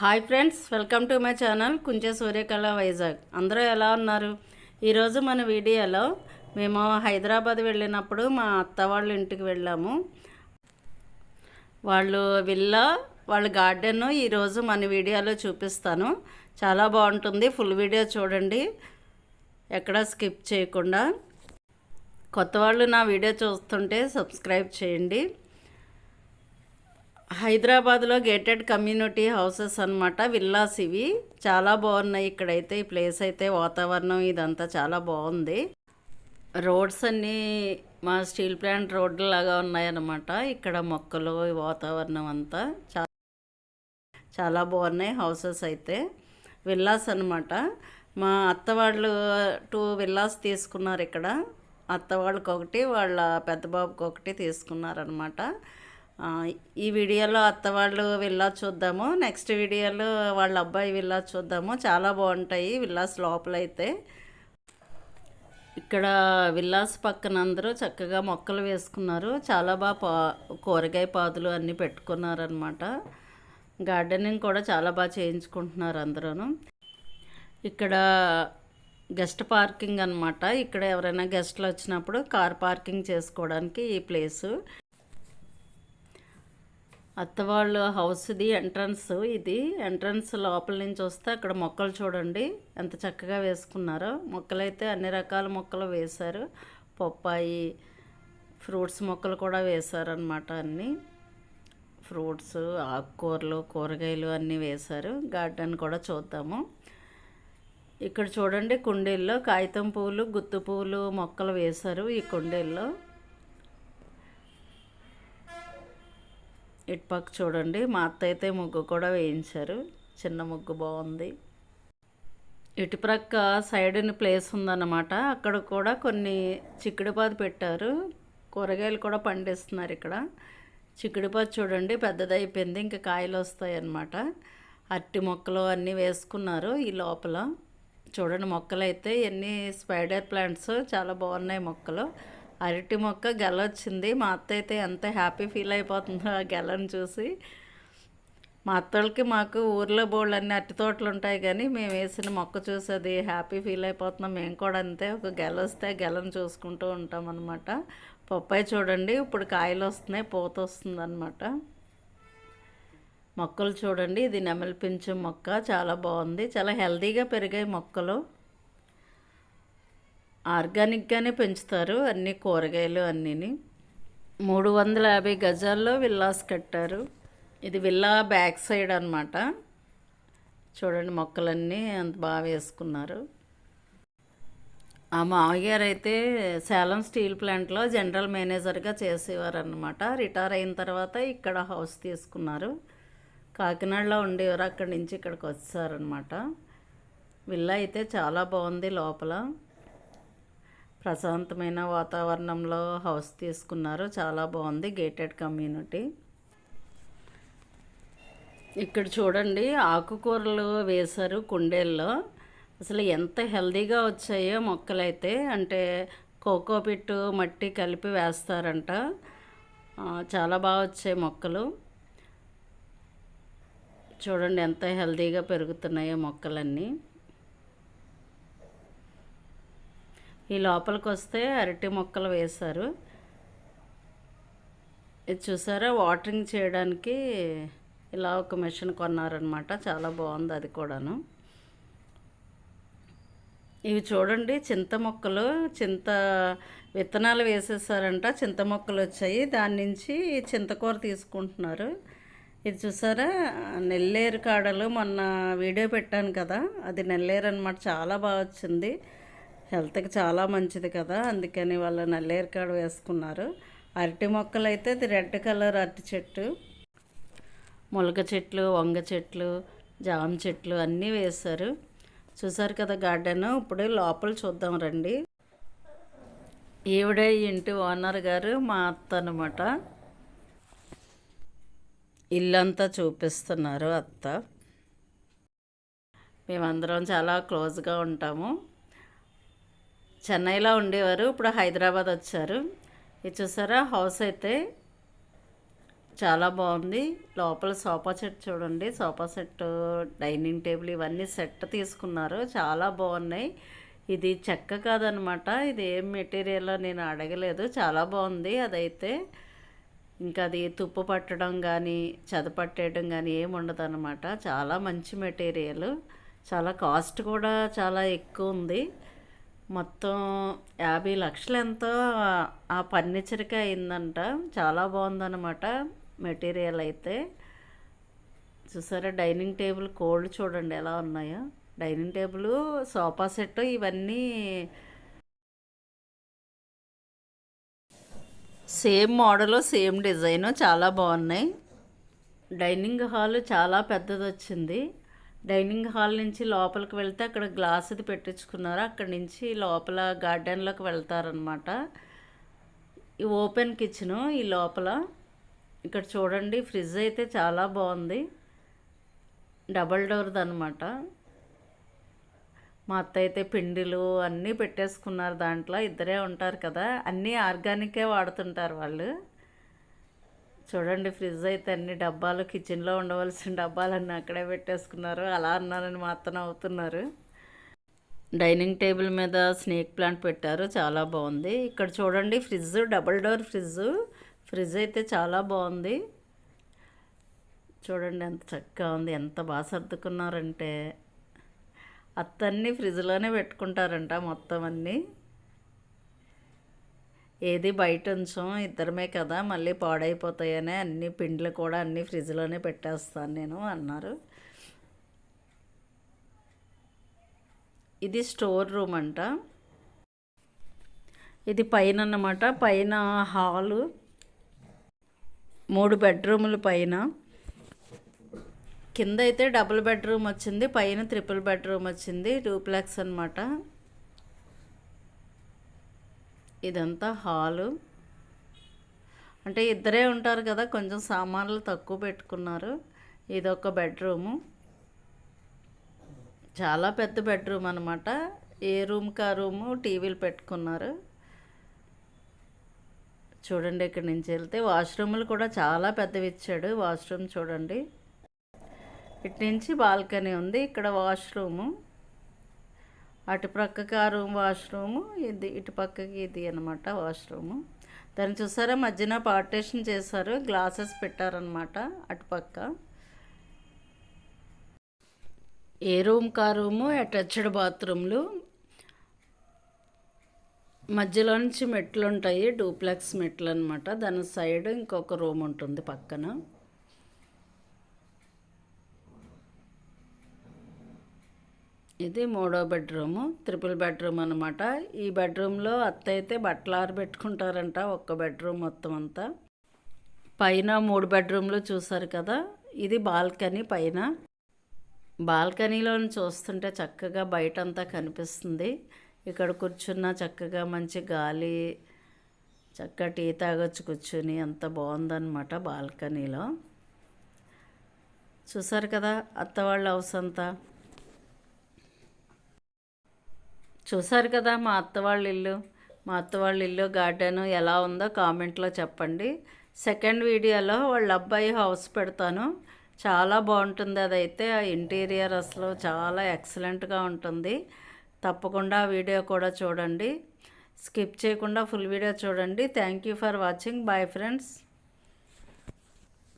Hi friends welcome to my channel Kunche Suryakala Vizag. అందరూ ఎలా ఉన్నారు? ఈరోజు మన వీడియోలో మేము హైదరాబాద్ వెళ్ళినప్పుడు మా అత్త వాళ్ళ ఇంటికి వెళ్ళాము. వాళ్ళు విల్లా వాళ్ళ గార్డెన్ ఈరోజు మన వీడియోలో చూపిస్తాను. చాలా బాగుంటుంది ఫుల్ వీడియో చూడండి. ఎక్కడా స్కిప్ చేయకుండా. కొత్త వాళ్ళు నా వీడియో చూస్తుంటే సబ్స్క్రైబ్ చేయండి. హైదరాబాద్లో గేటెడ్ కమ్యూనిటీ హౌసెస్ అనమాట విల్లాస్ ఇవి. చాలా బాగున్నాయి ఇక్కడైతే ఈ ప్లేస్ అయితే వాతావరణం ఇదంతా చాలా బాగుంది. రోడ్స్ అన్నీ మా స్టీల్ ప్లాంట్ రోడ్లు లాగా ఉన్నాయన్నమాట. ఇక్కడ మొక్కలు వాతావరణం అంతా చాలా చాలా బాగున్నాయి హౌసెస్ అయితే. విల్లాస్ అనమాట మా అత్తవాళ్ళు టూ విల్లాస్ తీసుకున్నారు ఇక్కడ. అత్తవాళ్ళకి ఒకటి వాళ్ళ పెద్ద బాబుకి ఒకటి తీసుకున్నారనమాట ఈ వీడియోలో అత్త వాళ్ళు విల్లా చూద్దాము. నెక్స్ట్ వీడియోలో వాళ్ళ అబ్బాయి విల్లా చూద్దాము. చాలా బాగుంటాయి విల్లాస్ లోపలైతే. ఇక్కడ విల్లాస్ పక్కన అందరూ చక్కగా మొక్కలు వేసుకున్నారు. చాలా బాగా పా కూరగాయ పాదులు అన్నీ పెట్టుకున్నారనమాట గార్డెనింగ్ కూడా చాలా బాగా చేయించుకుంటున్నారు అందరూ ఇక్కడ గెస్ట్ పార్కింగ్ అనమాట ఇక్కడ ఎవరైనా గెస్ట్లు వచ్చినప్పుడు కార్ పార్కింగ్ చేసుకోవడానికి ఈ ప్లేసు. అత్తవాళ్ళు హౌస్ది ఎంట్రన్స్ ఇది. ఎంట్రన్స్ లోపల నుంచి వస్తే అక్కడ మొక్కలు చూడండి. ఎంత చక్కగా వేసుకున్నారో. మొక్కలైతే అన్ని రకాల మొక్కలు వేశారు. పప్పాయి ఫ్రూట్స్ మొక్కలు కూడా వేశారనమాట అన్నీ. ఫ్రూట్స్ ఆకుకూరలు కూరగాయలు అన్నీ వేశారు. గార్డెన్ కూడా చూద్దాము. ఇక్కడ చూడండి కుండీల్లో కాగితం పువ్వులు గుత్తు పువ్వులు మొక్కలు వేశారు ఈ కుండీల్లో. ఇటుపక్క చూడండి. మా అత్త అయితే ముగ్గు కూడా వేయించారు. చిన్న ముగ్గు బాగుంది. ఇటుప్రక్క సైడ్ని ప్లేస్ ఉందన్నమాట. అక్కడ కూడా కొన్ని చిక్కుడుపాదు పెట్టారు. కూరగాయలు కూడా పండిస్తున్నారు ఇక్కడ. చిక్కుడుపాదు చూడండి పెద్దదైపోయింది ఇంకా కాయలు వస్తాయి అన్నమాట అరటి మొక్కలు అన్నీ వేసుకున్నారు ఈ లోపల. చూడండి మొక్కలు అయితే ఎన్ని స్పైడర్ ప్లాంట్స్ చాలా బాగున్నాయి మొక్కలు. అరటి మొక్క గెల వచ్చింది మా అత్త అయితే ఎంత హ్యాపీ ఫీల్ అయిపోతుందో ఆ గెలను చూసి. మా అత్తలకి మాకు ఊర్లో బోళ్ళు అన్ని అరటి తోటలు ఉంటాయి కానీ మేము వేసిన మొక్క చూసి అది హ్యాపీ ఫీల్ అయిపోతున్నాం. మేము కూడా అంతే ఒక గెల వస్తే గెలను చూసుకుంటూ ఉంటాం అనమాట పప్పాయి చూడండి ఇప్పుడు కాయలు వస్తున్నాయి పూత వస్తుంది అనమాట మొక్కలు చూడండి ఇది నెమలి పింఛం మొక్క చాలా బాగుంది. చాలా హెల్తీగా పెరిగాయి మొక్కలు. ఆర్గానిక్గానే పెంచుతారు అన్ని కూరగాయలు అన్నీని. మూడు వందల యాభై గజాల్లో విల్లాస్ కట్టారు. ఇది విల్లా బ్యాక్ సైడ్ అనమాట చూడండి మొక్కలన్నీ అంత బాగా వేసుకున్నారు. ఆ మామగారు అయితే సేలం స్టీల్ ప్లాంట్లో జనరల్ మేనేజర్గా చేసేవారు అనమాట రిటైర్ అయిన తర్వాత ఇక్కడ హౌస్ తీసుకున్నారు. కాకినాడలో ఉండేవారు అక్కడి నుంచి ఇక్కడికి వచ్చారనమాట విల్లా అయితే చాలా బాగుంది లోపల. ప్రశాంతమైన వాతావరణంలో హౌస్ తీసుకున్నారు. చాలా బాగుంది గేటెడ్ కమ్యూనిటీ. ఇక్కడ చూడండి ఆకుకూరలు వేశారు కుండేల్లో. అసలు ఎంత హెల్దీగా వచ్చాయో మొక్కలైతే. అంటే కోకోపిట్టు మట్టి కలిపి వేస్తారంట. చాలా బాగా వచ్చాయి మొక్కలు. చూడండి ఎంత హెల్దీగా పెరుగుతున్నాయో మొక్కలన్నీ. ఈ లోపలికి వస్తే అరటి మొక్కలు వేశారు. ఇది చూసారా? వాటరింగ్ చేయడానికి ఇలా ఒక మెషిన్ కొన్నారనమాట చాలా బాగుంది అది కూడాను. ఇవి చూడండి చింత మొక్కలు. చింత విత్తనాలు వేసేసారంట చింత మొక్కలు వచ్చాయి. దాని నుంచి చింతకూర తీసుకుంటున్నారు. ఇది చూసారా? నెల్లేరు కాడలు మొన్న వీడియో పెట్టాను కదా. అది నెల్లేరు అనమాట చాలా బాగా వచ్చింది. హెల్త్కి చాలా మంచిది కదా అందుకని వాళ్ళు నల్లేరికాడు వేసుకున్నారు. అరటి మొక్కలు అయితే ఇది రెడ్ కలర్ అరటి చెట్టు. ములగ చెట్లు వంగ చెట్లు జామ చెట్లు అన్నీ వేశారు. చూసారు కదా గార్డెన్ ఇప్పుడు లోపల చూద్దాం రండి. ఈవిడే ఇంటి ఓనర్ గారు మా అత్త అనమాట ఇల్లంతా చూపిస్తున్నారు అత్త. మేమందరం చాలా క్లోజ్గా ఉంటాము. చెన్నైలో ఉండేవారు. ఇప్పుడు హైదరాబాద్ వచ్చారు. ఇది చూసారా? హౌస్ అయితే చాలా బాగుంది. లోపల సోఫా సెట్ చూడండి. సోఫా సెట్ డైనింగ్ టేబుల్ ఇవన్నీ సెట్ తీసుకున్నారు. చాలా బాగున్నాయి. ఇది చెక్క కాదనమాట. ఇది ఏం మెటీరియల్ నేను అడగలేదు. చాలా బాగుంది అదైతే. ఇంకా అది తుప్పు పట్టడం కానీ చదపట్టేయడం కానీ ఏమి ఉండదు అనమాట చాలా మంచి మెటీరియల్. చాలా కాస్ట్ కూడా చాలా ఎక్కువ ఉంది. మొత్తం యాభై లక్షలు ఎంతో ఆ ఫర్నిచర్కి అయిందంట. చాలా బాగుందన్నమాట మెటీరియల్ అయితే. చూసారా డైనింగ్ టేబుల్ కోల్డ్ చూడండి ఎలా ఉన్నాయో. డైనింగ్ టేబుల్ సోఫా సెట్ ఇవన్నీ సేమ్ మోడల్ సేమ్ డిజైన్ చాలా బాగున్నాయి. డైనింగ్ హాల్ చాలా పెద్దది వచ్చింది డైనింగ్ హాల్ నుంచి లోపలికి వెళ్తే అక్కడ గ్లాసుది పెట్టించుకున్నారు. అక్కడి నుంచి లోపల గార్డెన్లోకి వెళ్తారనమాట ఈ ఓపెన్ కిచెను ఈ లోపల. ఇక్కడ చూడండి ఫ్రిడ్జ్ అయితే చాలా బాగుంది. డబల్ డోర్ది అనమాట మా అత్త అయితే పిండిలు అన్నీ పెట్టేసుకున్నారు దాంట్లో. ఇద్దరే ఉంటారు కదా. అన్నీ ఆర్గానికే వాడుతుంటారు వాళ్ళు. చూడండి ఫ్రిడ్జ్ అయితే అన్ని డబ్బాలు కిచెన్లో ఉండవలసిన డబ్బాలన్నీ అక్కడే పెట్టేసుకున్నారు. అలా అన్నారని మాత్రం అవుతున్నారు డైనింగ్ టేబుల్ మీద స్నేక్ ప్లాంట్ పెట్టారు. చాలా బాగుంది. ఇక్కడ చూడండి fridge double door fridge. Fridge అయితే చాలా బాగుంది. చూడండి ఎంత చక్కగా ఉంది. ఎంత బాగా సర్దుకున్నారంటే. అత్తన్ని ఫ్రిడ్జ్లోనే పెట్టుకుంటారంట మొత్తం అన్నీ. ఏది బయట ఉంచాం ఇద్దరమే కదా మళ్ళీ పాడైపోతాయనే అన్ని పిండ్లు కూడా అన్ని ఫ్రిడ్జ్లోనే పెట్టేస్తాను నేను అన్నారు. ఇది స్టోర్ రూమ్ అంట. ఇది పైన అన్నమాట పైన హాలు మూడు బెడ్రూములు పైన. కింద అయితే డబుల్ బెడ్రూమ్ వచ్చింది పైన త్రిపుల్ బెడ్రూమ్ వచ్చింది డూప్లెక్స్ అనమాట ఇదంతా హాలు. అంటే ఇద్దరే ఉంటారు కదా కొంచెం సామాన్లు తక్కువ పెట్టుకున్నారు. ఇదొక బెడ్రూము. చాలా పెద్ద బెడ్రూమ్ అనమాట ఏ రూమ్కి ఆ రూము? టీవీలు పెట్టుకున్నారు. చూడండి ఇక్కడి నుంచి వెళ్తే. వాష్రూములు కూడా చాలా పెద్దవి ఇచ్చాడు. వాష్రూమ్ చూడండి. ఇటు నుంచి బాల్కనీ ఉంది. ఇక్కడ వాష్రూము. అటు ప్రక్కకి ఆ రూమ్ వాష్రూము ఇది ఇటు పక్కకి ఇది అనమాట వాష్రూము. దాన్ని చూసారా? మధ్యన పార్టేషన్ చేశారు గ్లాసెస్ పెట్టారనమాట అటుపక్క ఏ రూమ్ కా రూము? అటాచ్డ్ బాత్రూమ్లు. మధ్యలో నుంచి మెట్లు ఉంటాయి డూప్లెక్స్ మెట్లు అనమాట దాని సైడ్ ఇంకొక రూమ్ ఉంటుంది పక్కన. ఇది మూడో బెడ్రూము త్రిపుల్ బెడ్రూమ్ అనమాట ఈ బెడ్రూమ్లో అత్త అయితే బట్టలు ఆరబెట్టుకుంటారంట ఒక్క బెడ్రూమ్ మొత్తం అంతా. పైన మూడు బెడ్రూమ్లు చూసారు కదా ఇది బాల్కనీ పైన. బాల్కనీలో చూస్తుంటే చక్కగా బయట అంతా కనిపిస్తుంది. ఇక్కడ కూర్చున్న చక్కగా మంచి గాలి చక్క టీ తాగొచ్చు కూర్చుని అంత బాగుందన్నమాట బాల్కనీలో. చూసారు కదా అత్త వాళ్ళ హౌస్ అంతా? చూసారు కదా మా అత్త వాళ్ళ ఇల్లు. మా అత్త వాళ్ళ ఇల్లు గార్డెను ఎలా ఉందో కామెంట్లో చెప్పండి. సెకండ్ వీడియోలో వాళ్ళ అబ్బాయి హౌస్ పెడతాను. చాలా బాగుంటుంది అదైతే. ఆ ఇంటీరియర్ అసలు చాలా ఎక్సలెంట్గా ఉంటుంది. తప్పకుండా ఆ వీడియో కూడా చూడండి. స్కిప్ చేయకుండా ఫుల్ వీడియో చూడండి. Thank you for watching. Bye friends.